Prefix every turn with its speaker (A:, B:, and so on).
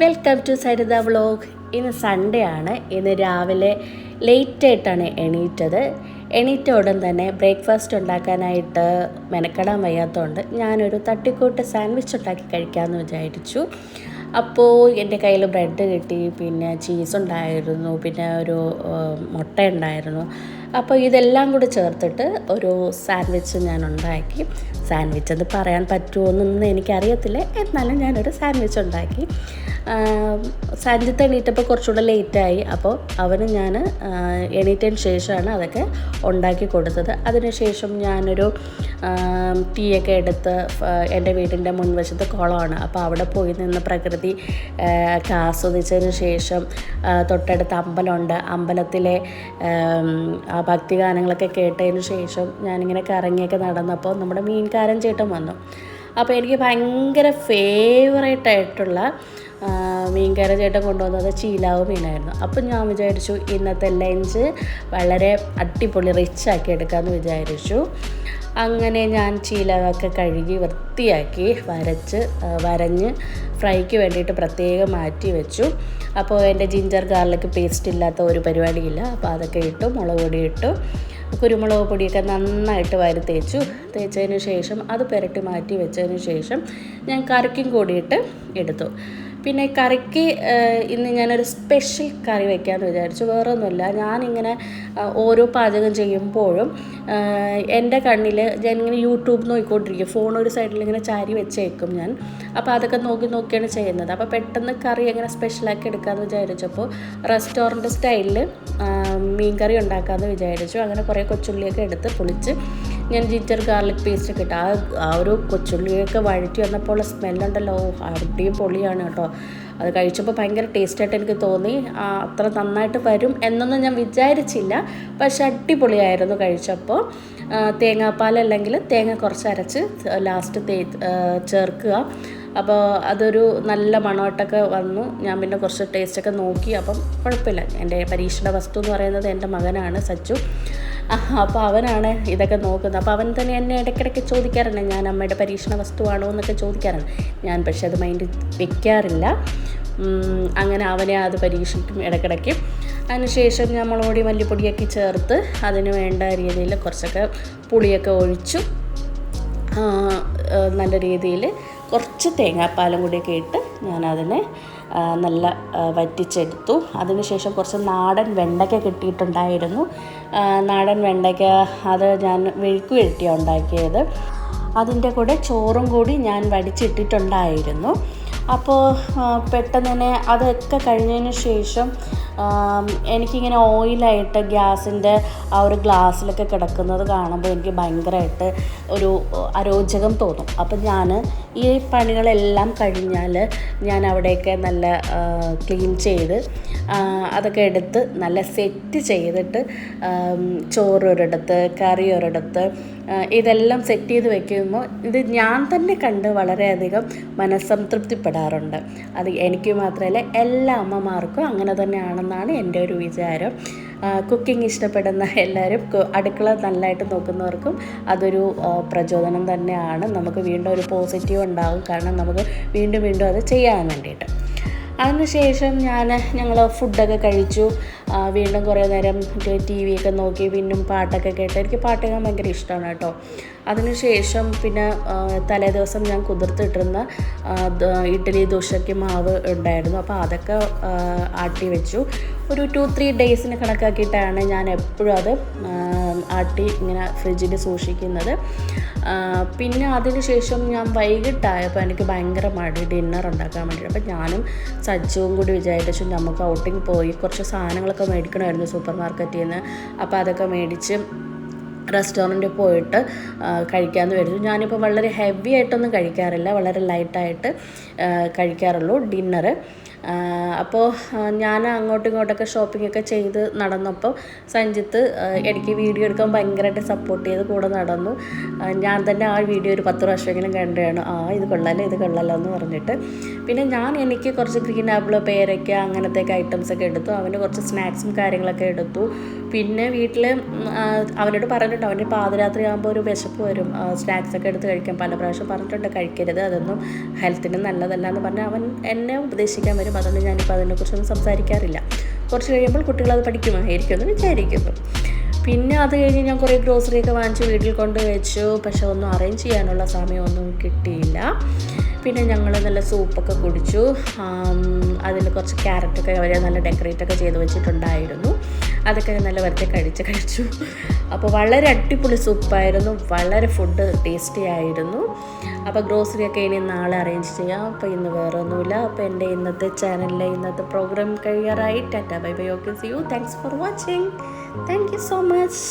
A: Welcome to Saritha vlog. ഇന്ന് Sunday ആണ്. ഇന്ന് രാവിലെ ലേറ്റ് ആയിട്ടാണ് എണീറ്റത്. എണീറ്റ ഉടൻ തന്നെ ബ്രേക്ക്ഫാസ്റ്റ് ഉണ്ടാക്കാനായിട്ട് മെനക്കെടാൻ വയ്യാത്തതുകൊണ്ട് ഞാനൊരു തട്ടിക്കൂട്ട് സാൻഡ്വിച്ച് ഉണ്ടാക്കി കഴിക്കാമെന്ന് വിചാരിച്ചു. അപ്പോൾ എന്റെ കയ്യിൽ ബ്രെഡ് കിട്ടി പിന്നെ ചീസ് ഉണ്ടായിരുന്നു പിന്നെ ഒരു മുട്ട ഉണ്ടായിരുന്നു. അപ്പോൾ ഇതെല്ലാം കൂടി ചേർത്തിട്ട് ഒരു സാൻഡ്വിച്ച് ഞാൻ ഉണ്ടാക്കി സാൻഡ്വിച്ച് എന്ന് പറയാൻ പറ്റുമോ എന്നൊന്നും എനിക്കറിയത്തില്ല. എന്നാലും ഞാനൊരു സാൻഡ്വിച്ച് ഉണ്ടാക്കി. സഞ്ജിത്ത് എണീറ്റപ്പോൾ കുറച്ചുകൂടെ ലേറ്റായി. അപ്പോൾ അവന് ഞാൻ എണീറ്റതിന് ശേഷമാണ് അതൊക്കെ ഉണ്ടാക്കി കൊടുത്തത്. അതിനുശേഷം ഞാനൊരു ടീയൊക്കെ എടുത്ത് എന്റെ വീടിന്റെ മുൻവശത്ത് കുളമാണ്. അപ്പോൾ അവിടെ പോയി നിന്ന് പ്രകൃതി ഒക്കെ ആസ്വദിച്ചതിന് ശേഷം തൊട്ടടുത്ത് അമ്പലമുണ്ട്. അമ്പലത്തിലെ ആം, ആ ഭക്തിഗാനങ്ങളൊക്കെ കേട്ടതിന് ശേഷം ഞാനിങ്ങനെ കറങ്ങിയൊക്കെ നടന്നപ്പോൾ നമ്മുടെ മീൻകാരൻ ചേട്ടൻ വന്നു. അപ്പോൾ എനിക്ക് ഭയങ്കര ഫേവറേറ്റ് ആയിട്ടുള്ള മീൻകാരൻ ചേട്ടൻ കൊണ്ടുവന്നത് ചീലാവ് മീനായിരുന്നു. അപ്പം ഞാൻ വിചാരിച്ചു ഇന്നത്തെ ലഞ്ച് വളരെ അടിപൊളി റിച്ചാക്കി എടുക്കാമെന്ന് വിചാരിച്ചു. അങ്ങനെ ഞാൻ ചീലകൊക്കെ കഴുകി വൃത്തിയാക്കി വരച്ച് വരഞ്ഞ് ഫ്രൈക്ക് വേണ്ടിയിട്ട് പ്രത്യേകം മാറ്റി വെച്ചു. അപ്പോൾ എന്റെ ജിഞ്ചർ ഗാർലിക് പേസ്റ്റ് ഇല്ലാത്ത ഒരു പരിപാടിയില്ല. അപ്പോൾ അതൊക്കെ ഇട്ടു മുളക് പൊടി ഇട്ടു. കുരുമുളക് പൊടിയൊക്കെ നന്നായിട്ട് വാരി തേച്ചു. തേച്ചതിന് ശേഷം അത് പുരട്ടി മാറ്റി വെച്ചതിന് ശേഷം ഞാൻ കറിക്കും കൂടിയിട്ട് എടുത്തു. പിന്നെ കറിക്ക് ഇന്ന് ഞാനൊരു സ്പെഷ്യൽ കറി വെക്കാമെന്ന് വിചാരിച്ചു. വേറെ ഒന്നുമില്ല ഞാനിങ്ങനെ ഓരോ പാചകം ചെയ്യുമ്പോഴും എന്റെ കണ്ണിൽ ഇങ്ങനെ യൂട്യൂബ് നോക്കിക്കൊണ്ടിരിക്കും. ഫോൺ ഒരു സൈഡിൽ ഇങ്ങനെ ചാരി വെച്ചേക്കും ഞാൻ. അപ്പോൾ അതൊക്കെ നോക്കി നോക്കിയാണ് ചെയ്യുന്നത്. അപ്പോൾ പെട്ടെന്ന് കറി എങ്ങനെ സ്പെഷ്യലാക്കി എടുക്കാമെന്ന് വിചാരിച്ചപ്പോൾ റെസ്റ്റോറന്റ് സ്റ്റൈലിൽ മീൻ കറി ഉണ്ടാക്കാമെന്ന് വിചാരിച്ചു. അങ്ങനെ കുറേ കൊച്ചുള്ളിയൊക്കെ എടുത്ത് പൊളിച്ച് ഞാൻ ജിഞ്ചർ ഗാർലിക് പേസ്റ്റ് ഒക്കെ ഇട്ട്. ആ ആ ഒരു കൊച്ചുള്ളിയൊക്കെ വഴറ്റി വന്നപ്പോൾ സ്മെല്ലുണ്ടല്ലോ. അടിയും പൊളിയാണ് കേട്ടോ. അത് കഴിച്ചപ്പോൾ ഭയങ്കര ടേസ്റ്റായിട്ട് എനിക്ക് തോന്നി. അത്ര നന്നായിട്ട് വരും എന്നൊന്നും ഞാൻ വിചാരിച്ചില്ല. പക്ഷെ അടിപൊളിയായിരുന്നു കഴിച്ചപ്പോൾ തേങ്ങാപ്പാൽ അല്ലെങ്കിൽ തേങ്ങ കുറച്ച് അരച്ച് ലാസ്റ്റ് തേ ചേർക്കുക. അപ്പോൾ അതൊരു നല്ല മണമായിട്ടൊക്കെ വന്നു. ഞാൻ പിന്നെ കുറച്ച് ടേസ്റ്റൊക്കെ നോക്കി. അപ്പം കുഴപ്പമില്ല. എന്റെ പരീക്ഷണ വസ്തു എന്ന് പറയുന്നത് എന്റെ മകനാണ് സച്ചു. അപ്പോൾ അവനാണ് ഇതൊക്കെ നോക്കുന്നത്. അപ്പോൾ അവൻ തന്നെ എന്നെ ഇടയ്ക്കിടയ്ക്ക് ചോദിക്കാറുണ്ട്. ഞാൻ അമ്മയുടെ പരീക്ഷണ വസ്തുവാണോ എന്നൊക്കെ ചോദിക്കാറുണ്ട്. ഞാൻ പക്ഷേ അത് മൈൻഡ് വെക്കാറില്ല. അങ്ങനെ അവനെ അത് പരീക്ഷിക്കും ഇടയ്ക്കിടയ്ക്ക്. അതിനുശേഷം ഞാൻ മുളകുപൊടി മല്ലിപ്പൊടിയൊക്കെ ചേർത്ത് അതിന് വേണ്ട രീതിയിൽ കുറച്ചൊക്കെ പുളിയൊക്കെ ഒഴിച്ചു. നല്ല രീതിയിൽ കുറച്ച് തേങ്ങാപ്പാലും കൂടിയൊക്കെ ഇട്ട് ഞാനതിനെ നല്ല വറ്റിച്ചെടുത്തു. അതിനുശേഷം കുറച്ച് നാടൻ വെണ്ടയ്ക്ക കിട്ടിയിട്ടുണ്ടായിരുന്നു. നാടൻ വെണ്ടയ്ക്ക അത് ഞാൻ മെഴുക്ക് വെട്ടിയാണ് ഉണ്ടാക്കിയത്. അതിന്റെ കൂടെ ചോറും കൂടി ഞാൻ വടിച്ചിട്ടിട്ടുണ്ടായിരുന്നു. അപ്പോൾ പെട്ടെന്ന് തന്നെ അതൊക്കെ കഴിഞ്ഞതിന് ശേഷം എനിക്കിങ്ങനെ ഓയിലായിട്ട് ഗ്യാസിന്റെ ആ ഒരു ഗ്ലാസ്സിലൊക്കെ കിടക്കുന്നത് കാണുമ്പോൾ എനിക്ക് ഭയങ്കരമായിട്ട് ഒരു അരോചകം തോന്നും. അപ്പം ഞാൻ ഈ പണികളെല്ലാം കഴിഞ്ഞാൽ ഞാൻ അവിടെയൊക്കെ നല്ല ക്ലീൻ ചെയ്ത് അതൊക്കെ എടുത്ത് നല്ല സെറ്റ് ചെയ്തിട്ട് ചോറ് ഒരിടത്ത് കറി ഒരിടത്ത് ഇതെല്ലാം സെറ്റ് ചെയ്ത് വെക്കുമ്പോൾ ഇത് ഞാൻ തന്നെ കണ്ട് വളരെയധികം മനസ്സംതൃപ്തിപ്പെടാറുണ്ട്. അത് എനിക്ക് മാത്രമല്ല എല്ലാ അമ്മമാർക്കും അങ്ങനെ തന്നെയാണെന്നാണ് എന്റെ ഒരു വിചാരം. കുക്കിംഗ് ഇഷ്ടപ്പെടുന്ന എല്ലാവരും അടുക്കള നല്ലതായിട്ട് നോക്കുന്നവർക്കും അതൊരു പ്രചോദനം തന്നെയാണ്. നമുക്ക് വീണ്ടും ഒരു പോസിറ്റീവ് ഉണ്ടാകും കാരണം നമുക്ക് വീണ്ടും വീണ്ടും അത് ചെയ്യാൻ വേണ്ടിയിട്ട്. അതിനുശേഷം ഞാൻ ഞങ്ങൾ ഫുഡൊക്കെ കഴിച്ചു. വീണ്ടും കുറേ നേരം ടി വി ഒക്കെ നോക്കി പിന്നും പാട്ടൊക്കെ കേട്ട്. എനിക്ക് പാട്ട് കേൾക്കാൻ ഭയങ്കര ഇഷ്ടമാണ് കേട്ടോ. അതിനുശേഷം പിന്നെ തലേ ദിവസം ഞാൻ കുതിർത്തിട്ടിരുന്ന ഇഡ്ഡലി ദോശയ്ക്ക് മാവ് ഉണ്ടായിരുന്നു. അപ്പോൾ അതൊക്കെ ആട്ടി വെച്ചു. ഒരു ടു ത്രീ ഡേയ്സിന് കണക്കാക്കിയിട്ടാണ് ഞാൻ എപ്പോഴും അത് ആട്ടി ഇങ്ങനെ ഫ്രിഡ്ജിൽ സൂക്ഷിക്കുന്നത്. പിന്നെ അതിനുശേഷം ഞാൻ വൈകിട്ടായപ്പോൾ എനിക്ക് ഭയങ്കര മടി. ഡിന്നർ ഉണ്ടാക്കാൻ വേണ്ടിയിട്ട് അപ്പോൾ ഞാനും സജ്ജവും കൂടി വിചാരിച്ചു നമുക്ക് ഔട്ടിങ് പോയി കുറച്ച് സാധനങ്ങളൊക്കെ മേടിക്കണമായിരുന്നു സൂപ്പർ മാർക്കറ്റിൽ നിന്ന് അപ്പോൾ അതൊക്കെ മേടിച്ച് റെസ്റ്റോറന്റിൽ പോയിട്ട് കഴിക്കാമെന്ന് വിചാരിച്ചു. ഞാനിപ്പോൾ വളരെ ഹെവി ആയിട്ടൊന്നും കഴിക്കാറില്ല. വളരെ ലൈറ്റായിട്ട് കഴിക്കാറുള്ളൂ ഡിന്നറ്. അപ്പോൾ ഞാൻ അങ്ങോട്ടും ഇങ്ങോട്ടൊക്കെ ഷോപ്പിംഗ് ഒക്കെ ചെയ്ത് നടന്നപ്പോൾ സഞ്ജിത്ത് എനിക്ക് വീഡിയോ എടുക്കാൻ ഭയങ്കരമായിട്ട് സപ്പോർട്ട് ചെയ്ത് കൂടെ നടന്നു. ഞാൻ തന്നെ ആ വീഡിയോ ഒരു പത്ത് പ്രാവശ്യമെങ്കിലും കണ്ടാണ് ആ ഇത് കൊള്ളാലോ ഇത് കൊള്ളാലോ എന്ന് പറഞ്ഞിട്ട്. പിന്നെ ഞാൻ എനിക്ക് കുറച്ച് ഗ്രീൻ ആപ്പിൾ പേരയ്ക്ക അങ്ങനത്തെ ഐറ്റംസ് ഒക്കെ എടുത്തു. അവന് കുറച്ച് സ്നാക്സും കാര്യങ്ങളൊക്കെ എടുത്തു. പിന്നെ വീട്ടിൽ അവനോട് പറഞ്ഞിട്ടുണ്ട് അവന്റെ പാതിരാത്രി ആകുമ്പോൾ ഒരു വിശപ്പ് വരും. സ്നാക്സ് ഒക്കെ എടുത്ത് കഴിക്കാൻ പല പ്രാവശ്യം പറഞ്ഞിട്ടുണ്ട് കഴിക്കരുത് അതൊന്നും ഹെൽത്തിന് നല്ലതല്ല എന്ന് പറഞ്ഞാൽ അവൻ എന്നെ ഉപദേശിക്കാൻ വരും. അതുകൊണ്ട് ഞാനിപ്പോൾ അതിനെക്കുറിച്ചൊന്നും സംസാരിക്കാറില്ല. കുറച്ച് കഴിയുമ്പോൾ കുട്ടികൾ അത് പഠിക്കുമായിരിക്കും എന്ന് വിചാരിക്കുന്നു. പിന്നെ അത് കഴിഞ്ഞ് ഞാൻ കുറേ ഗ്രോസറി ഒക്കെ വാങ്ങിച്ച് വീട്ടിൽ കൊണ്ട് വെച്ചു. പക്ഷെ ഒന്നും അറേഞ്ച് ചെയ്യാനുള്ള സമയമൊന്നും കിട്ടിയില്ല. പിന്നെ ഞങ്ങൾ നല്ല സൂപ്പൊക്കെ കുടിച്ചു. അതിൽ കുറച്ച് ക്യാരറ്റൊക്കെ അവർ നല്ല ഡെക്കറേറ്റൊക്കെ ചെയ്ത് വെച്ചിട്ടുണ്ടായിരുന്നു. അതൊക്കെ നല്ല വെറുതെ കഴിച്ച് കഴിച്ചു. അപ്പോൾ വളരെ അടിപൊളി സൂപ്പായിരുന്നു. വളരെ ഫുഡ് ടേസ്റ്റി ആയിരുന്നു. അപ്പോൾ ഗ്രോസറി ഒക്കെ ഇനി നാളെ അറേഞ്ച് ചെയ്യാം. അപ്പോൾ ഇന്ന് വേറെ ഒന്നുമില്ല അപ്പോൾ എന്റെ ഇന്നത്തെ ചാനലിലെ ഇന്നത്തെ പ്രോഗ്രാം കഴിയാറായി tata bye bye. Okay see you thanks for watching thank you so much